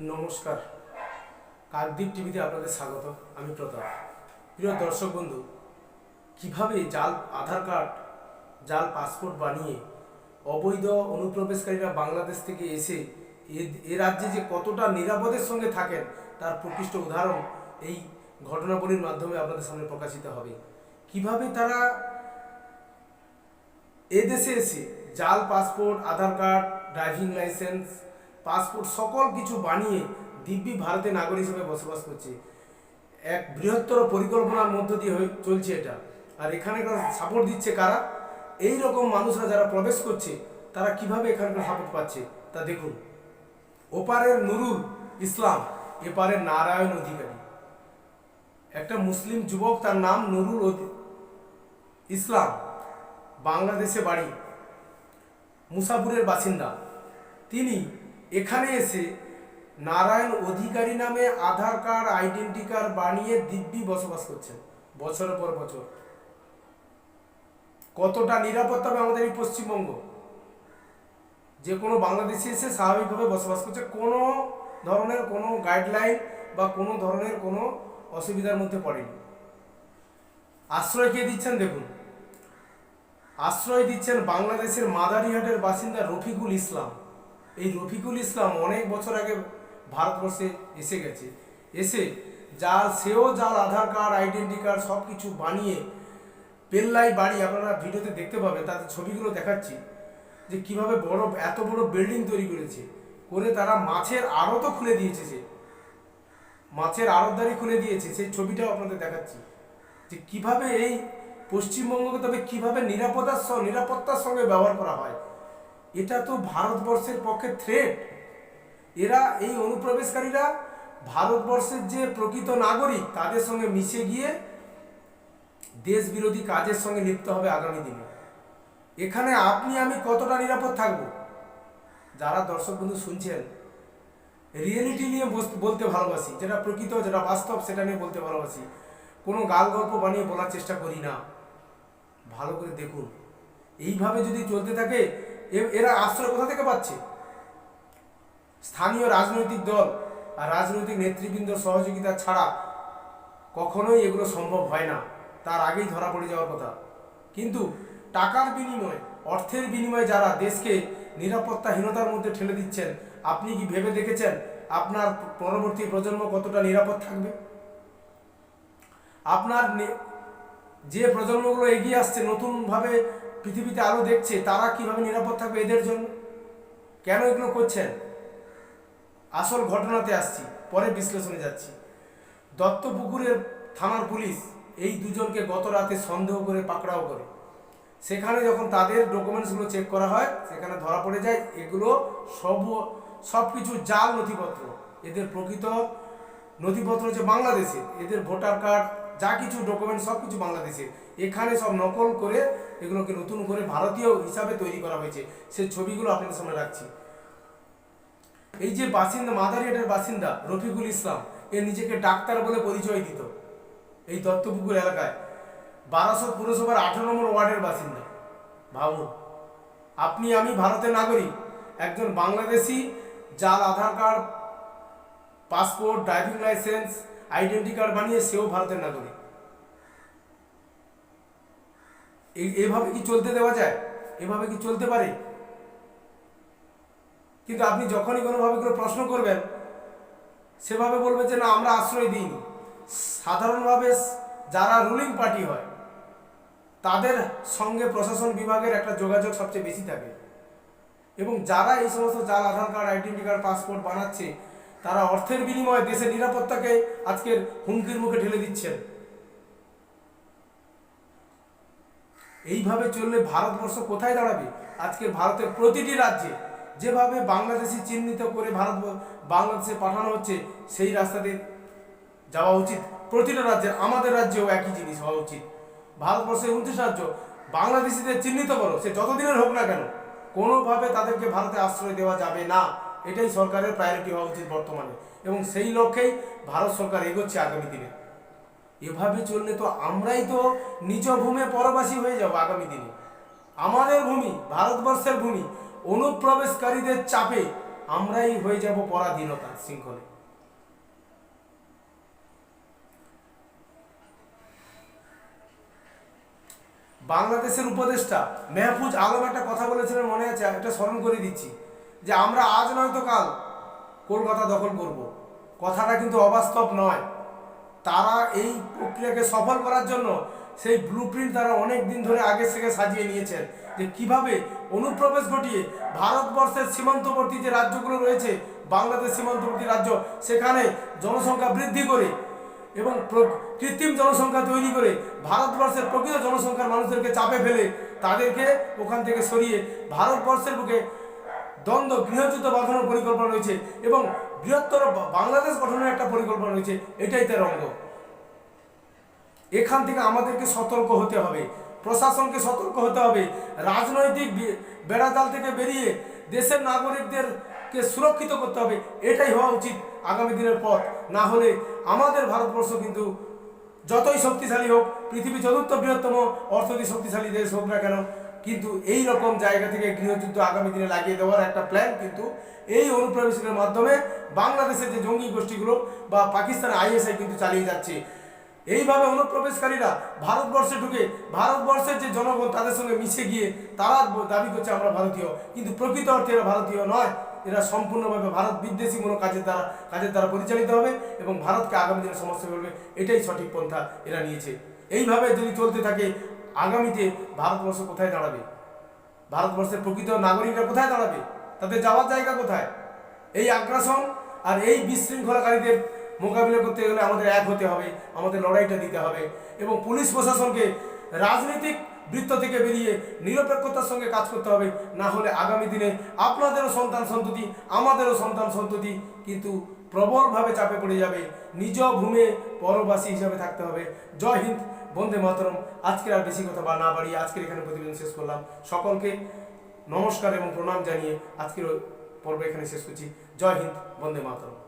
নমস্কার। কাকদ্বীপ টিভিতে আপনাদের স্বাগত, আমি প্রতাপ। প্রিয় দর্শক বন্ধু, কীভাবে জাল, আধার কার্ড, জাল পাসপোর্ট বানিয়ে অবৈধ অনুপ্রবেশকারীরা বাংলাদেশ থেকে এসে এ- এ রাজ্যে যে কতটা নিরাপদের সঙ্গে থাকেন, তার প্রকৃষ্ট উদাহরণ এই ঘটনাবলীর মাধ্যমে আপনাদের সামনে প্রকাশিত হবে। কীভাবে তারা এদেশে এসে জাল passport, Aadhaar card, driving licence passport সকল কিছু বানিয়ে দিব্যি ভারতের নাগরিক হিসেবে বসবাস করছে। এক বৃহত্তর পরিকল্পনার মধ্য দিয়ে হয়ে চলছে এটা। আর এখানে সাপোর্ট দিচ্ছে কারা? এই রকম মানুষরা যারা প্রবেশ করছে, তারা কীভাবে এখানকার সাপোর্ট পাচ্ছে? তা দেখুন। ওপারের নুরুল ইসলাম, এপারের নারায়ণ অধিকারী। একটা মুসলিম যুবক তার নাম নুরুল ইসলাম, বাংলাদেশে বাড়ি, মুসাফুরের বাসিন্দা। তিনি এখানে এসে নারায়ণ অধিকারী নামে আধার কার্ড, আইডেন্টি কার্ড বানিয়ে দিব্যি বসবাস করছেন বছরের পর বছর। কতটা নিরাপদ তবে আমাদের এই পশ্চিমবঙ্গ? যে কোনো বাংলাদেশি এসে স্বাভাবিকভাবে বসবাস করছে। কোনো ধরনের কোনো গাইডলাইন বা কোনো ধরনের কোনো অসুবিধার মধ্যে পড়েনি। আশ্রয় কে দিচ্ছেন দেখুন। আশ্রয় দিচ্ছেন বাংলাদেশের মাদারিহাটের বাসিন্দা রফিকুল ইসলাম। এই রফিকুল ইসলাম অনেক বছর আগে ভারতবর্ষে এসে গেছে। এসে যার সেও যার আধার কার্ড, আইডেন্টি কার্ড সব কিছু বানিয়ে পেল্লাই বাড়ি, আপনারা ভিডিওতে দেখতে পাবেন, তাদের ছবিগুলো দেখাচ্ছি, যে কীভাবে বড়, এত বড় বিল্ডিং তৈরি করেছে। করে তারা মাছের আড়তও খুলে দিয়েছে সে। মাছের আড়তদারি খুলে দিয়েছে। সেই ছবিটাও আপনাদের দেখাচ্ছি, যে কীভাবে এই পশ্চিমবঙ্গকে তবে কীভাবে সঙ্গে নিরাপত্তার সঙ্গে ব্যবহার করা হয়। এটা তো ভারতবর্ষের পক্ষে থ্রেট এরা, এই অনুপ্রবেশকারীরা ভারতবর্ষের যে প্রকৃত নাগরিক, তাদের সঙ্গে মিশে গিয়ে দেশ বিরোধী কাজের সঙ্গে লিপ্ত হবে আগামী দিনে। এখানে আপনি, আমি কতটা নিরাপদ থাকব? যারা দর্শক বন্ধু শুনছেন রিয়েলিটি নিয়ে বলতে ভালোবাসি। যেটা প্রকৃত, যেটা বাস্তব, সেটা নিয়ে বলতে ভালোবাসি। কোনো গাল গল্প বানিয়ে বলার চেষ্টা করি না। ভালো করে দেখুন। এইভাবে যদি চলতে থাকে এরা আশ্রয় কোথা থেকে পাচ্ছে? স্থানীয় রাজনৈতিক দল আর রাজনৈতিক নেতৃবৃন্দ সহযোগিতা ছাড়া কখনোই এগুলো সম্ভব হয় না। তার আগেই ধরা পড়ে যাওয়ার কথা। কিন্তু টাকার বিনিময়ে, অর্থের বিনিময়ে যারা দেশকে নিরাপত্তাহীনতার মধ্যে ঠেলে দিচ্ছেন, আপনি কি ভেবে দেখেছেন আপনার পরবর্তী প্রজন্ম কতটা নিরাপদ থাকবে? আপনার যে প্রজন্মগুলো এগিয়ে আসছে, নতুনভাবে পৃথিবীতে আলো দেখছে, তারা কীভাবে নিরাপদ থাকবে এদের জন্য? কেন এগুলো করছেন? আসল ঘটনাতে আসছি, পরে বিশ্লেষণে যাচ্ছি। দত্তপুকুরের থানার পুলিশ এই দুজনকে গত রাতে সন্দেহ করে পাকড়াও করে। সেখানে যখন তাদের ডকুমেন্টসগুলো চেক করা হয়, সেখানে ধরা পড়ে যায় এগুলো সব সব কিছু জাল নথিপত্র। এদের প্রকৃত নথিপত্র যে বাংলাদেশে এদের ভোটার কার্ড যা কিছু ডকুমেন্ট সব কিছু বাংলাদেশে। এখানে সব নকল করে এগুলোকে নতুন করে ভারতীয় হিসাবে তৈরি করা হয়েছে। সেই ছবিগুলো আপনাদের সামনে রাখছি। এই যে বাসিন্দা মাদারিহাটের বাসিন্দা রফিকুল ইসলাম, এ নিজেকে ডাক্তার বলে পরিচয় দিত এই দত্তপুকুর এলাকায়। বারাসত পুরসভার আঠারো নম্বর ওয়ার্ডের বাসিন্দা। ভাবুন, আপনি, আমি ভারতের নাগরিক, একজন বাংলাদেশি, যার Aadhaar card, passport, driving licence identity card বানিয়ে সেও ভারতের নাগরিক। এভাবে কি চলতে দেওয়া যায়? এভাবে কি চলতে পারে? কিন্তু আপনি যখনই কোনোভাবে কোনো প্রশ্ন করবেন, সেভাবে বলবে যে, না, আমরা আশ্রয় দিইনি। সাধারণভাবে যারা রুলিং পার্টি হয়, তাদের সঙ্গে প্রশাসন বিভাগের একটা যোগাযোগ সবচেয়ে বেশি থাকে। এবং যারা এই সমস্ত জাল Aadhaar card, identity card, passport বানাচ্ছে তারা অর্থের বিনিময়ে দেশের নিরাপত্তাকে আজকের হুমকির মুখে ঠেলে দিচ্ছেন। এইভাবে চললে ভারতবর্ষ কোথায় দাঁড়াবে? আজকে ভারতের প্রতিটি রাজ্যে যেভাবে বাংলাদেশি চিহ্নিত করে ভারত বাংলাদেশে পাঠানো হচ্ছে, সেই রাস্তাতে যাওয়া উচিত। প্রতিটা রাজ্যের, আমাদের রাজ্যেও একই জিনিস হওয়া উচিত। ভারতবর্ষের উনত্রিশ রাজ্য, বাংলাদেশিদের চিহ্নিত করো, সে যতদিনের হোক না কেন, কোনোভাবে তাদেরকে ভারতে আশ্রয় দেওয়া যাবে না। এটাই সরকারের প্রায়োরিটি হওয়া উচিত বর্তমানে। এবং সেই লক্ষ্যেই ভারত সরকার এগোচ্ছে আগামী দিনে। এভাবে চললে তো আমরাই তো নিজ ভূমে পরবাসী হয়ে যাব আগামী দিনে। আমাদের ভূমি, ভারতবর্ষের ভূমি, অনুপ্রবেশকারীদের চাপে আমরাই হয়ে যাব পরাধীনতা শৃঙ্খলে। বাংলাদেশের উপদেষ্টা মেহফুজ আলম একটা কথা বলেছিলেন, মনে আছে? একটা স্মরণ করে দিচ্ছি। যে আমরা আজ নয়তো কাল কলকাতা দখল করব। কথাটা কিন্তু অবাস্তব নয়। তারা এই প্রক্রিয়াকে সফল করার জন্য সেই ব্লু তারা অনেক দিন ধরে আগে থেকে সাজিয়ে নিয়েছেন যে কীভাবে অনুপ্রবেশ ঘটিয়ে ভারতবর্ষের সীমান্তবর্তী যে রাজ্যগুলো রয়েছে, বাংলাদেশ সীমান্তবর্তী রাজ্য, সেখানে জনসংখ্যা বৃদ্ধি করে এবং কৃত্রিম জনসংখ্যা তৈরি করে ভারতবর্ষের প্রকৃত জনসংখ্যার মানুষদেরকে চাপে ফেলে তাদেরকে ওখান থেকে সরিয়ে ভারতবর্ষের বুকে দ্বন্দ্ব, গৃহযুদ্ধ বাঁধানোর পরিকল্পনা রয়েছে এবং বৃহত্তর বাংলাদেশ গঠনের একটা পরিকল্পনা রয়েছে, এটাই তার অঙ্গ। এখান থেকে আমাদেরকে সতর্ক হতে হবে, প্রশাসনকে সতর্ক হতে হবে, রাজনৈতিক বে- বেড়াজাল থেকে বেরিয়ে দেশের নাগরিকদেরকে সুরক্ষিত করতে হবে, এটাই হওয়া উচিত আগামী দিনের পথ। না হলে আমাদের ভারতবর্ষ কিন্তু যতই শক্তিশালী হোক, পৃথিবী চতুর্থ বৃহত্তম অর্থনীতি শক্তিশালী দেশ হোক না কেন কিন্তু এই রকম জায়গা থেকে গৃহযুদ্ধ আগামী দিনে লাগিয়ে দেওয়ার একটা প্ল্যান কিন্তু এই অনুপ্রবেশের মাধ্যমে বাংলাদেশের যে জঙ্গি গোষ্ঠীগুলো বা পাকিস্তান আইএসআই কিন্তু চালিয়ে যাচ্ছে। এইভাবে অনুপ্রবেশকারীরা ভারতবর্ষে ঢুকে, ভারতবর্ষের যে জনগণ তাদের সঙ্গে মিশে গিয়ে তারা দাবি করছে আমরা ভারতীয়। কিন্তু প্রকৃত অর্থে এরা ভারতীয় নয়, এরা সম্পূর্ণভাবে ভারত বিদ্বেষীমূলক কাজের দ্বারা কাজের দ্বারা পরিচালিত হবে এবং ভারতকে আগামী দিনে সমস্যা করবে, এটাই সঠিক পন্থা এরা নিয়েছে। এইভাবে যদি চলতে থাকে আগামীতে ভারতবর্ষ কোথায় দাঁড়াবে? ভারতবর্ষের প্রকৃত নাগরিকরা কোথায় দাঁড়াবে? তাদের যাওয়ার জায়গা কোথায়? এই আগ্রাসন আর এই বিশৃঙ্খলাকারীদের মোকাবিলা করতে গেলে আমাদের এক হতে হবে, আমাদের লড়াইটা দিতে হবে এবং পুলিশ প্রশাসনকে রাজনৈতিক বৃত্ত থেকে বেরিয়ে নিরপেক্ষতার সঙ্গে কাজ করতে হবে, না হলে আগামী দিনে আপনাদেরও সন্তান সন্ততি, আমাদেরও সন্তান সন্ততি, কিন্তু প্রবলভাবে চাপে পড়ে যাবে। নিজ ভূমে পরবাসী হিসাবে থাকতে হবে। জয় হিন্দ, বন্দে মাতরম। আজকের আর বেশি কথা বা না বাড়িয়ে আজকের এখানে প্রতিবেদন শেষ করলাম। সকলকে নমস্কার এবং প্রণাম জানিয়ে আজকের পর্ব এখানে শেষ করছি। জয় হিন্দ, বন্দে মাতরম।